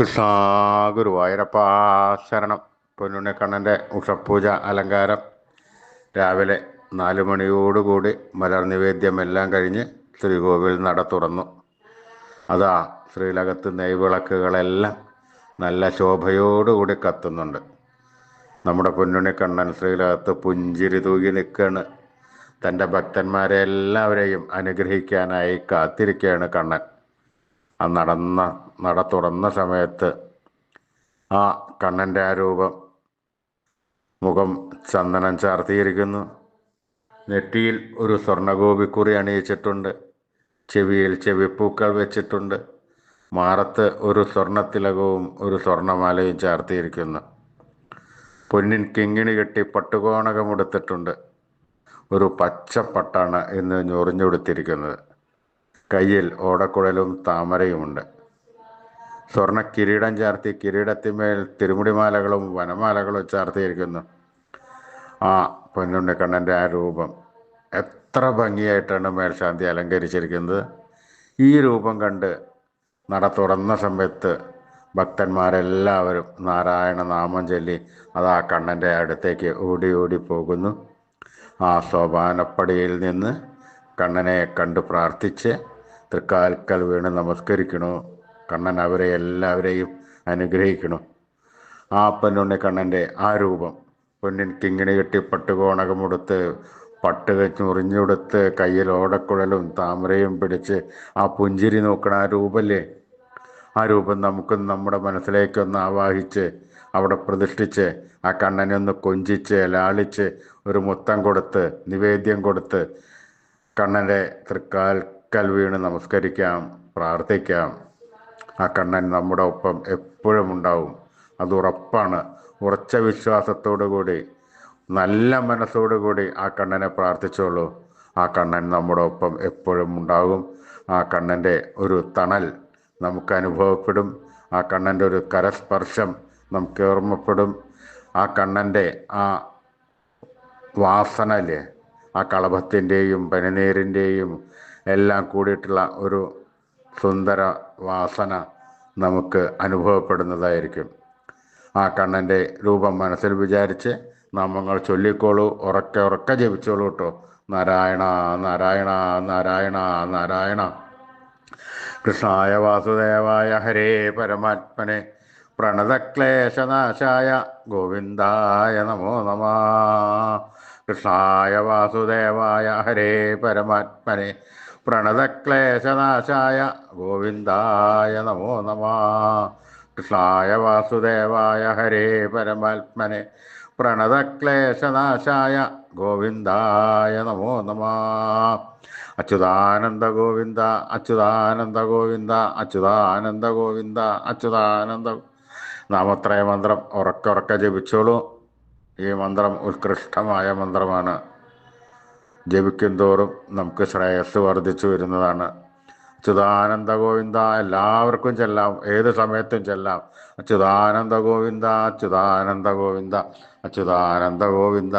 കൃഷ്ണ ഗുരുവായൂരപ്പ ശരണം. പൊന്നുണ്ണിക്കണ്ണന്റെ ഉഷപ്പൂജ അലങ്കാരം രാവിലെ നാല് മണിയോടുകൂടി മലർ നിവേദ്യമെല്ലാം കഴിഞ്ഞ് ശ്രീകോവിൽ നട തുറന്നു. അതാ ശ്രീലകത്ത് നെയ്വിളക്കുകളെല്ലാം നല്ല ശോഭയോടുകൂടി കത്തുന്നുണ്ട്. നമ്മുടെ പൊന്നുണ്ണിക്കണ്ണൻ ശ്രീലകത്ത് പുഞ്ചിരി തൂകി നിൽക്കുകയാണ് തന്റെ ഭക്തന്മാരെ എല്ലാവരെയും അനുഗ്രഹിക്കാനായി കാത്തിരിക്കുകയാണ് കണ്ണൻ. ആ നടന്ന നട തുറന്ന സമയത്ത് ആ കണ്ണന്റെ ആ രൂപം മുഖം ചന്ദനം ചാർത്തിയിരിക്കുന്നു. നെറ്റിയിൽ ഒരു സ്വർണഗോപിക്കുറി അണിയിച്ചിട്ടുണ്ട്. ചെവിയിൽ ചെവിപ്പൂക്കൾ വെച്ചിട്ടുണ്ട്. മാറത്ത് ഒരു സ്വർണത്തിലകവും ഒരു സ്വർണമാലയും ചാർത്തിയിരിക്കുന്നു. പൊന്നിൻ കിങ്ങിണി കെട്ടി പട്ടുകോണകമെടുത്തിട്ടുണ്ട് ഒരു പച്ച പച്ചപ്പട്ടാണ് ഇന്ന് ഞൊറിഞ്ഞുകൊടുത്തിരിക്കുന്നത്. കയ്യിൽ ഓടക്കുഴലും താമരയുമുണ്ട്. സ്വർണ കിരീടം ചാർത്തി കിരീടത്തിന്മേൽ തിരുമുടിമാലകളും വനമാലകളും ചാർത്തിയിരിക്കുന്നു. ആ പൊന്നുണ്ണിക്കണ്ണന്റെ ആ രൂപം എത്ര ഭംഗിയായിട്ടാണ് മേൽശാന്തി അലങ്കരിച്ചിരിക്കുന്നത്. ഈ രൂപം കണ്ട് നട തുറന്ന സമയത്ത് ഭക്തന്മാരെല്ലാവരും നാരായണ നാമം ചൊല്ലി അത് ആ കണ്ണന്റെ അടുത്തേക്ക് ഓടി ഓടി പോകുന്നു. ആ സോപാനപ്പടിയിൽ നിന്ന് കണ്ണനെ കണ്ട് പ്രാർത്ഥിച്ച് തൃക്കാൽക്കൽ വീണ് നമസ്കരിക്കണോ. കണ്ണൻ അവരെ എല്ലാവരെയും അനുഗ്രഹിക്കണു. ആ പൊന്നുണ്ണി കണ്ണന്റെ ആ രൂപം. പൊന്നിൻ കിങ്ങിണി കെട്ടി പട്ടുകോണകമെടുത്ത് പട്ട് മുറിഞ്ഞെടുത്ത് കയ്യിൽ ഓടക്കുഴലും താമരയും പിടിച്ച് ആ പുഞ്ചിരി നോക്കണ ആ രൂപല്ലേ? ആ രൂപം നമുക്ക് നമ്മുടെ മനസ്സിലേക്കൊന്ന് ആവാഹിച്ച് അവിടെ പ്രതിഷ്ഠിച്ച് ആ കണ്ണനെ ഒന്ന് കൊഞ്ചിച്ച് ലാളിച്ച് ഒരു മുത്തം കൊടുത്ത് നിവേദ്യം കൊടുത്ത് കണ്ണന്റെ തൃക്കാൽക്കൽ വീണ് നമസ്കരിക്കാം പ്രാർത്ഥിക്കാം. ആ കണ്ണൻ നമ്മുടെ ഒപ്പം എപ്പോഴും ഉണ്ടാവും. അത് ഉറപ്പാണ്. ഉറച്ച വിശ്വാസത്തോടു കൂടി നല്ല മനസ്സോടു കൂടി ആ കണ്ണനെ പ്രാർത്ഥിച്ചോളൂ. ആ കണ്ണൻ നമ്മുടെ ഒപ്പം എപ്പോഴും ഉണ്ടാകും. ആ കണ്ണന്റെ ഒരു തണൽ നമുക്ക് അനുഭവപ്പെടും. ആ കണ്ണന്റെ ഒരു കരസ്പർശം നമുക്ക് ഓർമ്മപ്പെടും. ആ കണ്ണന്റെ ആ വാസനല്ലേ ആ കളഭത്തിന്റെയും പനിനീരിന്റെയും എല്ലാം കൂടിയിട്ടുള്ള ഒരു സുന്ദര വാസന നമുക്ക് അനുഭവപ്പെടുന്നതായിരിക്കും. ആ കണ്ണന്റെ രൂപം മനസ്സിൽ വിചാരിച്ച് നാമങ്ങൾ ചൊല്ലിക്കോളൂ ഉറക്കെ ഉറക്കെ ജപിച്ചോളൂ കേട്ടോ. നാരായണ നാരായണ നാരായണ നാരായണ. കൃഷ്ണായ വാസുദേവായ ഹരേ പരമാത്മനെ. പ്രണതക്ലേശനാശായ ഗോവിന്ദായ നമോ നമ. കൃഷ്ണായ വാസുദേവായ ഹരേ പരമാത്മനെ. പ്രണതക്ലേശനാശായ ഗോവിന്ദായ നമോ നമ. കൃഷ്ണായ വാസുദേവായ ഹരേ പരമാത്മനെ. പ്രണതക്ലേശനാശായ ഗോവിന്ദായ നമോ നമ. അച്യുതാനന്ദ ഗോവിന്ദ അച്യുതാനന്ദ ഗോവിന്ദ അച്യുതാനന്ദ ഗോവിന്ദ അച്യുതാനന്ദ. നാമത്രയ മന്ത്രം ഉറക്കുറക്ക ജപിച്ചോളൂ. ഈ മന്ത്രം ഉത്കൃഷ്ടമായ മന്ത്രമാണ്. ജപിക്കും തോറും നമുക്ക് ശ്രേയസ് വർദ്ധിച്ചു വരുന്നതാണ്. അച്യുതാനന്ദ ഗോവിന്ദ എല്ലാവർക്കും ചെല്ലാം ഏത് സമയത്തും ചെല്ലാം. അച്യുതാനന്ദ ഗോവിന്ദ അച്യുതാനന്ദ ഗോവിന്ദ അച്യുതാനന്ദ ഗോവിന്ദ.